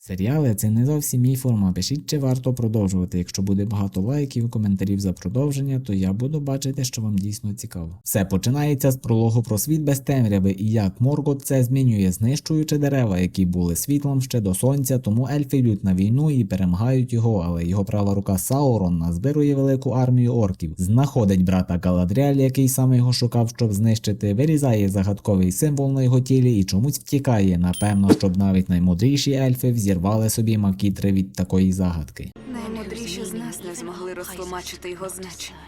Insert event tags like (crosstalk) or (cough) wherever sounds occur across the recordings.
Серіали це не зовсім мій формат. Пишіть, чи варто продовжувати. Якщо буде багато лайків коментарів за продовження, то я буду бачити, що вам дійсно цікаво. Все починається з прологу про світ без темряви і як Моргот це змінює, знищуючи дерева, які були світлом ще до сонця, тому ельфи йдуть на війну і перемагають його, але його права рука Саурон назбирує велику армію орків, знаходить брата Галадріаль, який саме його шукав, щоб знищити, вирізає загадковий символ на його тілі і чомусь втікає. Напевно, щоб навіть наймудріші ельфи взірвали собі макітри від такої загадки. Наймудріші з нас не змогли розтлумачити його значення.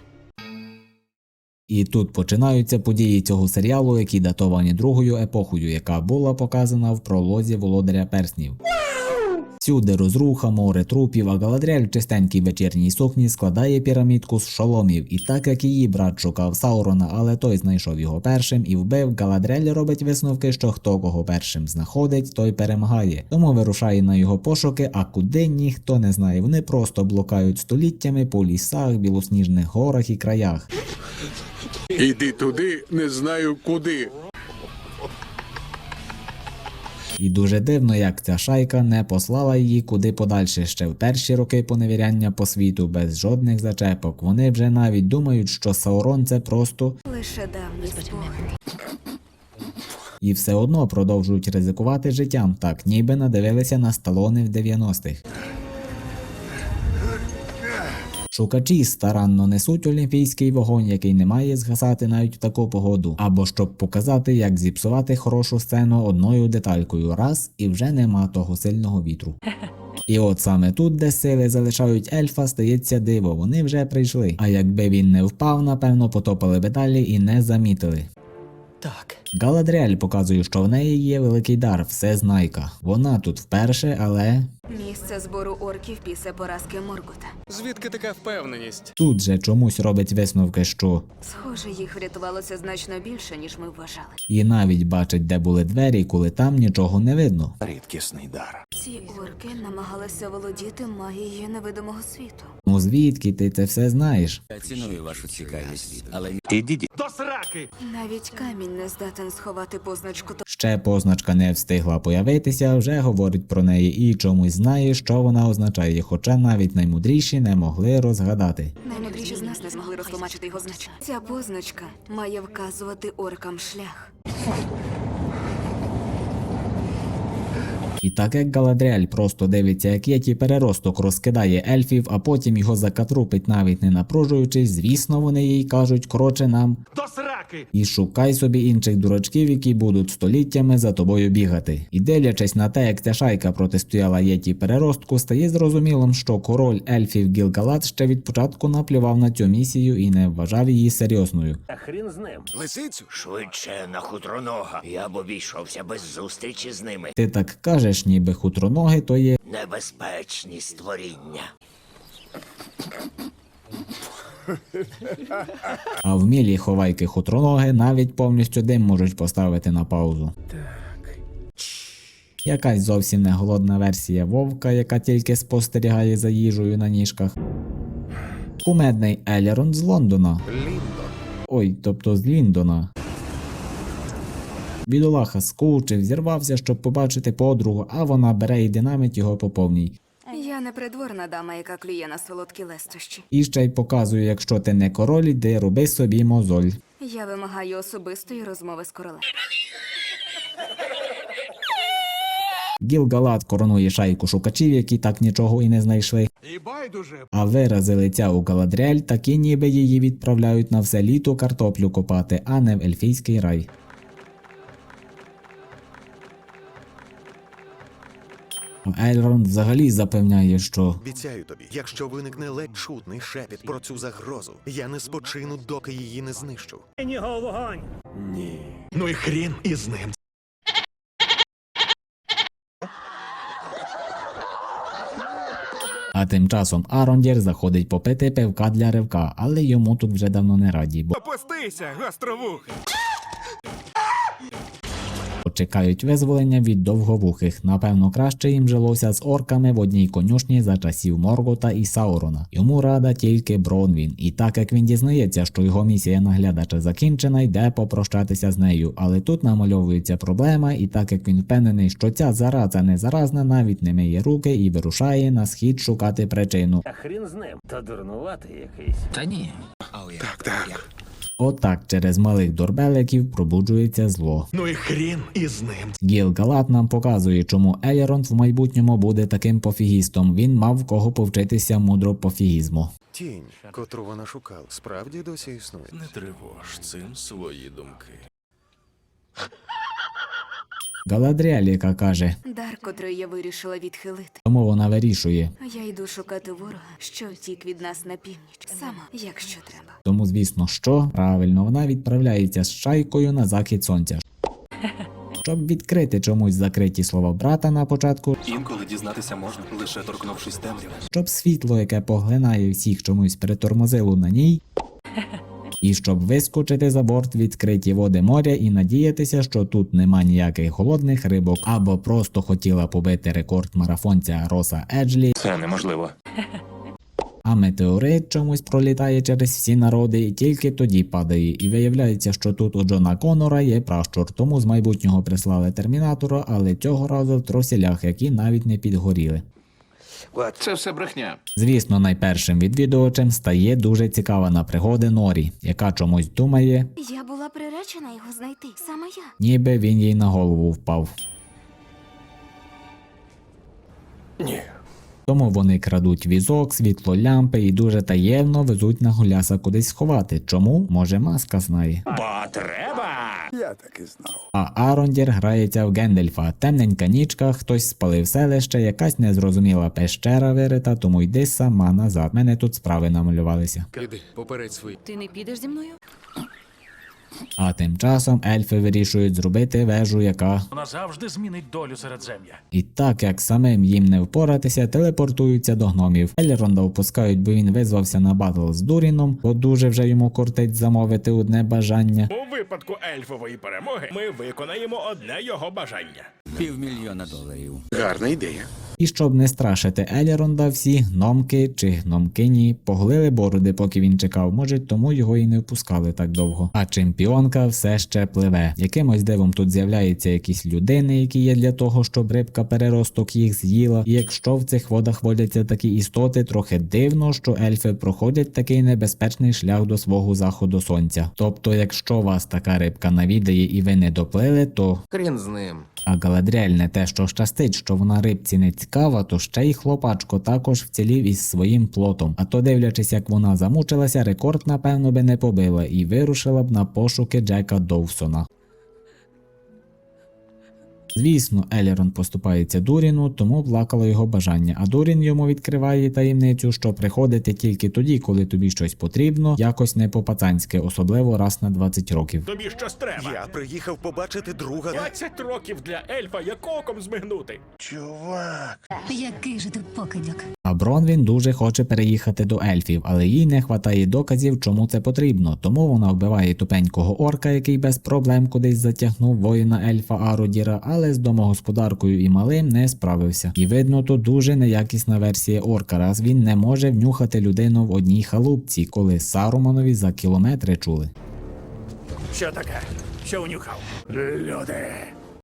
І тут починаються події цього серіалу, які датовані другою епохою, яка була показана в пролозі володаря перснів. Всюди розруха, море трупів, а Галадріель в чистенькій вечірній сукні складає пірамідку з шоломів, і так як її брат шукав Саурона, але той знайшов його першим і вбив, Галадріель робить висновки, що хто кого першим знаходить, той перемагає. Тому вирушає на його пошуки, а куди ніхто не знає. Вони просто блукають століттями по лісах, білосніжних горах і краях. Іди туди, не знаю куди. І дуже дивно, як ця шайка не послала її куди подальше ще в перші роки поневіряння по світу без жодних зачепок. Вони вже навіть думають, що Саурон це просто Лише давні і все одно продовжують ризикувати життям, так ніби надивилися на сталони в 90-х. Шукачі старанно несуть олімпійський вогонь, який не має згасати навіть в таку погоду, або щоб показати, як зіпсувати хорошу сцену одною деталькою раз і вже нема того сильного вітру. І от саме тут, де сили залишають ельфа, стається диво, вони вже прийшли. А якби він не впав, напевно, потопили би далі і не замітили. Так. Галадріель показує, що в неї є великий дар, все знайка. Вона тут вперше, але Місце збору орків після поразки Моргота. Звідки така впевненість? тут же чомусь робить висновки, що Схоже, їх врятувалося значно більше, ніж ми вважали. і навіть бачить, де були двері, коли там нічого не видно. Рідкісний дар. Ці орки намагалися володіти магією невидимого світу. Ну звідки ти це все знаєш? Я ціную вашу цікавість, але Ідіть. Навіть камінь не здатен сховати позначку то. Ще позначка не встигла появитися, вже говорить про неї і чомусь знає, що вона означає, хоча навіть наймудріші не могли розгадати. Наймудріші з нас не змогли розтлумачити його значення. Ця позначка має вказувати оркам шлях. І так як Галадріель просто дивиться, як Єті переросток розкидає ельфів, а потім його закатрупить навіть не напружуючись, звісно, вони їй кажуть, короче нам До сраки! і шукай собі інших дурачків, які будуть століттями за тобою бігати. І дивлячись на те, як ця шайка протистояла Єті переростку, стає зрозумілим, що король ельфів Гілгалат ще від початку наплював на цю місію і не вважав її серйозною. А хрін з ним. Лисицю? швидше на хутронога. Я б обійшовся без зустрічі з ними. Ти так кажеш, ніби хутроноги то є. Небезпечні створіння. А вмілі ховайки хутроноги навіть повністю дим можуть поставити на паузу. Якась зовсім не голодна версія вовка, яка тільки спостерігає за їжею на ніжках. Кумедний Елерон з Лондона. Ой, тобто з Ліндона. Бідолаха скучив, зірвався, щоб побачити подругу, а вона бере і динамить його по повній. Я не придворна дама, яка клює на солодкі лестощі. І ще й показує, якщо ти не король, йди роби собі мозоль. Я вимагаю особистої розмови з королем. Гілгалат коронує шайку шукачів, які так нічого і не знайшли. І байдуже. А вирази лиця у Галадріель такі ніби її відправляють на все літо картоплю копати, а не в ельфійський рай. А Ельронд взагалі запевняє, що Обіцяю тобі, якщо виникне ледь чутний шепіт про цю загрозу, я не спочину, доки її не знищу. Нього вогонь. Ні. Ну і хрін із ним. а тим часом Арондір заходить попити пивка для ривка, але йому тут вже давно не раді, бо Опустися, гостровухи. Чекають визволення від довговухих. Напевно, краще їм жилося з орками в одній конюшні за часів Моргота і Саурона. Йому рада тільки Бронвін. І так як він дізнається, що його місія наглядача закінчена, йде попрощатися з нею. Але тут намальовується проблема, і так як він впевнений, що ця зараза не заразна, навіть не миє руки і вирушає на схід шукати причину. Та хрін з ним. Та дурнуватий якийсь. та ні, Так, так. Отак через малих дорбеликів пробуджується зло. Ну і хрін із ним. Гіл Галат нам показує, чому Еліронд в майбутньому буде таким пофігістом. Він мав в кого повчитися мудро пофігізму. Тінь, котру вона шукала, справді досі існує. Не тривож цим свої думки. Галадріель, яка каже, Дар, котрий я вирішила відхилити. тому вона вирішує. Я йду шукати ворога, що втік від нас на північ. Сама, якщо треба. Тому, звісно, що правильно, вона відправляється з шайкою на захід сонця. Щоб відкрити чомусь закриті слова брата на початку, Інколи дізнатися можна, лише торкнувшись темряви. щоб світло, яке поглинає всіх чомусь перетормозило на ній. І щоб вискочити за борт відкриті води моря і надіятися, що тут нема ніяких голодних рибок, або просто хотіла побити рекорд марафонця Роса Еджлі, Це неможливо. А метеорит чомусь пролітає через всі народи і тільки тоді падає. І виявляється, що тут у Джона Конора є пращур, тому з майбутнього прислали термінатора, але цього разу в тросілях, які навіть не підгоріли. Це все брехня. Звісно, найпершим відвідувачем стає дуже цікава на пригоди Норі, яка чомусь думає, Я була приречена його знайти. Саме я. ніби він їй на голову впав. Тому вони крадуть візок, світло лямпи і дуже таємно везуть на гуляса кудись сховати. Чому? Може, маска знає. Бо треба. я таки знав. А Арондір грається в Гендельфа. Темненька нічка, хтось спалив селище, якась незрозуміла пещера вирита, тому йди сама назад. Мене тут справи намалювалися. Іди, попередь свої. Ти не підеш зі мною? А тим часом ельфи вирішують зробити вежу, яка Вона завжди змінить долю середзем'я. І так як самим їм не впоратися, телепортуються до гномів. Еліронда впускають, бо він визвався на батл з Дуріном, бо дуже вже йому кортить замовити одне бажання. У випадку ельфової перемоги ми виконаємо одне його бажання. Півмільйона доларів. Гарна ідея. І щоб не страшити Еліронда, всі гномки чи гномкині поглили бороди, поки він чекав. Може, тому його і не впускали так довго. А чемпіонка все ще пливе. Якимось дивом тут з'являються якісь людини, які є для того, щоб рибка переросток їх з'їла. І якщо в цих водах водяться такі істоти, трохи дивно, що ельфи проходять такий небезпечний шлях до свого заходу сонця. Тобто, якщо вас така рибка навідає і ви не доплили, то Хрін з ним. а Галадріель не те, що щастить, що вона рибці не цікава, то ще й хлопачко також вцілів із своїм плотом. А то, дивлячись, як вона замучилася, рекорд напевно би не побила і вирушила б на пошуки Джека Довсона. Звісно, Елірон поступається Дуріну, тому плакало його бажання, а Дурін йому відкриває таємницю, що приходити тільки тоді, коли тобі щось потрібно, якось не по-пацанськи, особливо раз на 20 років. Тобі щось треба. Я приїхав побачити друга. 20 років для ельфа, як оком змигнути. Чувак, Який же ти покидьок? А Бронвін дуже хоче переїхати до ельфів, але їй не вистачає доказів, чому це потрібно. Тому вона вбиває тупенького орка, який без проблем кудись затягнув воїна ельфа Ародіра, але з домогосподаркою і малим не справився. І видно, то дуже неякісна версія орка, раз він не може внюхати людину в одній халупці, коли Саруманові за кілометри чули. Що таке? Що унюхав? Люди.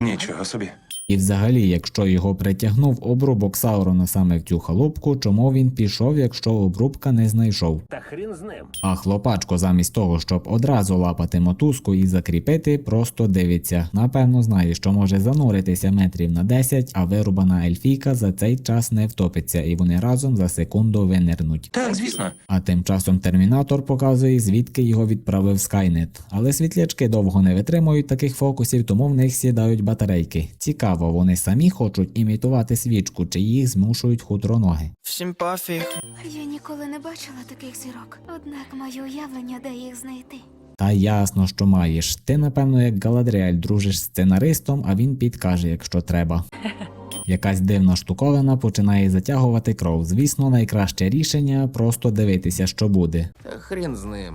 Нічого собі. І взагалі, якщо його притягнув обрубок Саурона саме в цю халупку, чому він пішов, якщо обрубка не знайшов? Та хрін з ним. А хлопачко, замість того, щоб одразу лапати мотузку і закріпити, просто дивиться. Напевно, знає, що може зануритися метрів на 10, а вирубана ельфійка за цей час не втопиться, і вони разом за секунду винирнуть. Так, звісно. А тим часом термінатор показує, звідки його відправив Скайнет. Але світлячки довго не витримують таких фокусів, тому в них сідають батарейки. Цікаво, вони самі хочуть імітувати свічку, чи їх змушують хутроноги. Всім пофіг. Я ніколи не бачила таких зірок. Однак маю уявлення, де їх знайти. Та ясно, що маєш. Ти, напевно, як Галадріель дружиш з сценаристом, а він підкаже, якщо треба. (laughs) Якась дивна штуковина починає затягувати кров. Звісно, найкраще рішення просто дивитися, що буде. Та хрін з ним.